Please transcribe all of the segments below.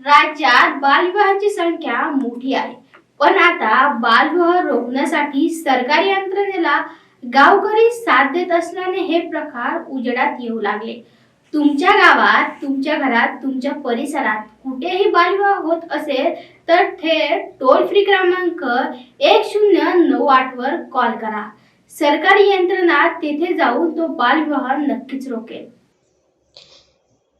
राज्यात बालविवाहाची संख्या मोठी आहे. पण आता बालविवाह रोखण्यासाठी सरकारी यंत्रणेला गावकरी साथ देत असल्याने हे प्रकार उजेडात येऊ लागले. तुमच्या गावात तुमच्या घरात तुमच्या परिसरात कुठेही बालविवाह होत असेल तर थेट टोल फ्री क्रमांक एक शून्य नऊ आठ वर कॉल करा. सरकारी यंत्रणा तेथे जाऊन तो बालविवाह नक्कीच रोकेल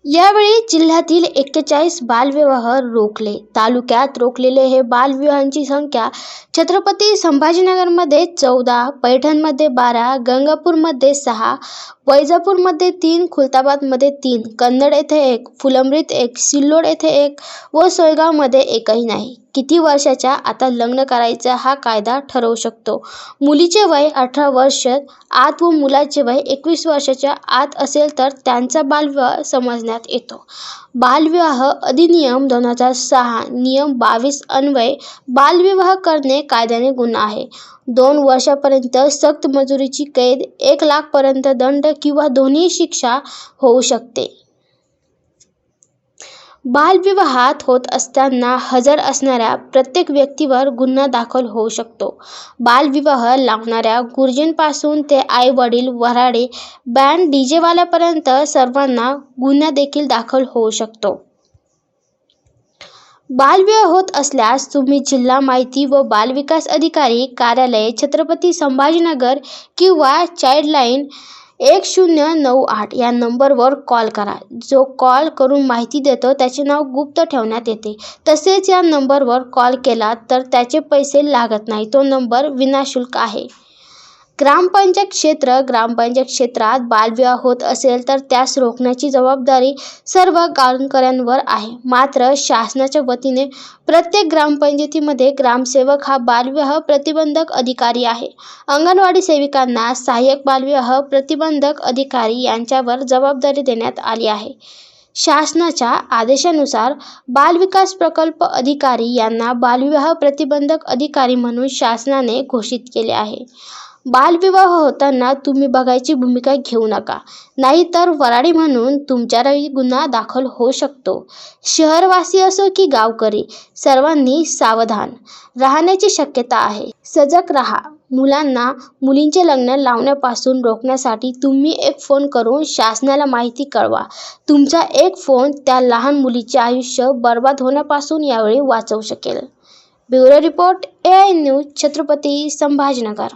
यावेळी जिल्ह्यातील एक्केचाळीस बालविवाह रोखले. तालुक्यात रोखलेले हे बालविवाहांची संख्या छत्रपती संभाजीनगरमध्ये चौदा पैठणमध्ये बारा गंगापूरमध्ये सहा वैजापूरमध्ये तीन खुलताबादमध्ये तीन कन्नड येथे एक फुलंब्रीत एक सिल्लोड येथे एक व सोयगावमध्ये एकही नाही. किती वर्षाच्या आता लग्न करायचा हा कायदा ठरवू शकतो? मुलीचे वय अठरा वर्ष आत व मुलाचे वय एकवीस वर्षाच्या आत असेल तर त्यांचा बालविवाह समजण्यात येतो. बालविवाह अधिनियम दोन हजार सहा नियम बावीस अन्वय बालविवाह करणे कायद्याने गुन्हा आहे. दोन वर्षापर्यंत सक्त मजुरीची कैद एक लाखपर्यंत दंड किंवा दोन्ही शिक्षा होऊ शकते. बालविवाहात होत असताना हजर असणाऱ्या प्रत्येक व्यक्तीवर गुन्हा दाखल होऊ शकतो. बालविवाह लावणाऱ्या गुरुजींपासून ते आई वडील वऱ्हाडे बँड डीजेवाल्यापर्यंत सर्वांना गुन्हा देखील दाखल होऊ शकतो. बालविवाह होत असल्यास तुम्ही जिल्हा माहिती व बालविकास अधिकारी कार्यालय छत्रपती संभाजीनगर किंवा चाइल्डलाईन एक शून्य नऊ आठ या नंबरवर कॉल करा. जो कॉल करून माहिती देतो त्याचे नाव गुप्त ठेवण्यात येते. तसेच या नंबरवर कॉल केला तर त्याचे पैसे लागत नाही. तो नंबर विनाशुल्क आहे. ग्रामपंचायत क्षेत्र ग्रामपंचायत क्षेत्रात बालविवाह होत असेल तर त्यास रोखण्याची जबाबदारी सर्व गावकऱ्यांवर आहे. मात्र शासनाच्या वतीने प्रत्येक ग्रामपंचायतीमध्ये ग्रामसेवक हा बालविवाह प्रतिबंधक अधिकारी आहे. अंगणवाडी सेविकांना सहाय्यक बालविवाह प्रतिबंधक अधिकारी यांच्यावर जबाबदारी देण्यात आली आहे. शासनाच्या आदेशानुसार बालविकास प्रकल्प अधिकारी यांना बालविवाह प्रतिबंधक अधिकारी म्हणून शासनाने घोषित केले आहे. बालविवाह होताना तुम्ही बघायची भूमिका घेऊ नका. नाहीतर वराडी म्हणून तुमच्यावरही गुन्हा दाखल होऊ शकतो. शहरवासी असो की गावकरी सर्वांनी सावधान राहण्याची शक्यता आहे. सजग राहा. मुलांना मुलींचे लग्न लावण्यापासून रोखण्यासाठी तुम्ही एक फोन करून शासनाला माहिती कळवा. तुमचा एक फोन त्या लहान मुलीचे आयुष्य बर्बाद होण्यापासून यावेळी वाचवू शकेल. Bureau report A I news Chhatrapati Sambhajinagar.